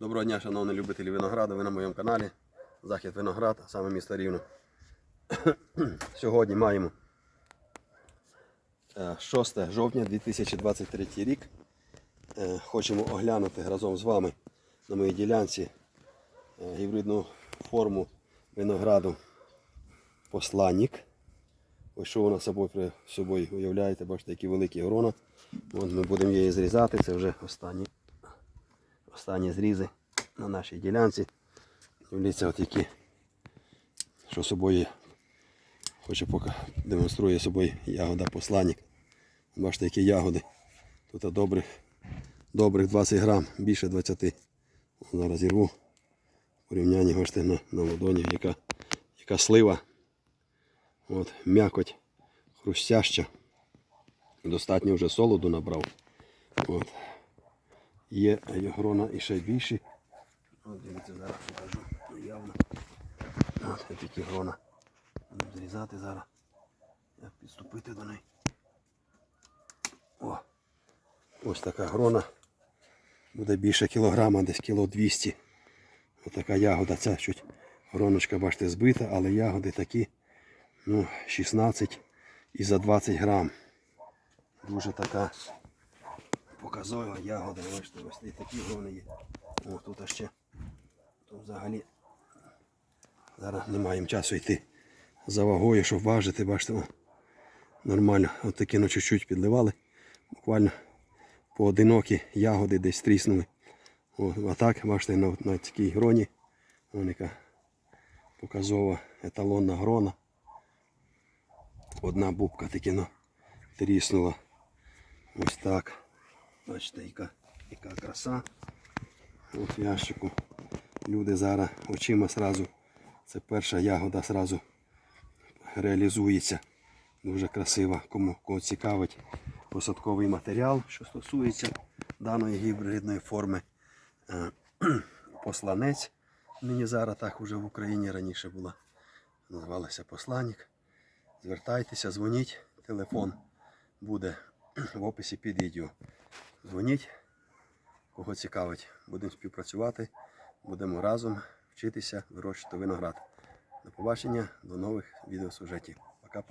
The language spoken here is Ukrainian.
Доброго дня, шановні любителі винограду. Ви на моєму каналі Захід Виноград, саме місто Рівно. Сьогодні маємо е, 6 жовтня 2023 рік. Е, Хочемо оглянути разом з вами на моїй ділянці е, гібридну форму винограду посланник. Ось що вона собою, при- собою уявляєте, бачите, які великі грона. От ми будемо її зрізати, це вже останні останні зрізи на нашій ділянці. Дивіться, от які, що собою хоче поки демонструє собою ягода посланник. Бачите, які ягоди. Тут добрих, добрих 20 грам, більше 20. Зараз зірву. В порівнянні бачите, на, на ладоні, яка, яка слива. От, м'якоть хрустяща. Достатньо вже солоду набрав. От. Є грона і ще більші. От дивіться, зараз покажу наявно. Ось такі грона. Будемо зрізати зараз. Як підступити до неї. О! Ось така грона. Буде більше кілограма, десь кіло 200. Ось така ягода. Ця чуть гроночка, бачите, збита, але ягоди такі, ну, 16 і за 20 грам. Дуже така показова ягода, бачите, ось такі грони є. О, тут ще. Тут взагалі зараз не маємо часу йти за вагою, щоб важити, бачите, о, нормально. От такі ну, чуть-чуть підливали. Буквально поодинокі ягоди десь тріснули. О, а так, бачите, на, на такій гроні. Вон яка показова еталонна грона. Одна бубка таки ну, тріснула. Ось так. Бачите, яка, яка краса. От ящику. Люди зараз очима сразу. Це перша ягода сразу реалізується. Дуже красива. Кому кого цікавить посадковий матеріал, що стосується даної гібридної форми. Е, Посланець. Нині зараз так уже в Україні раніше була. Називалася посланник. Звертайтеся, дзвоніть. Телефон буде в описі під відео. Дзвоніть, кого цікавить. Будемо співпрацювати, будемо разом вчитися вирощувати виноград. До побачення, до нових відеосюжетів. Пока-пока.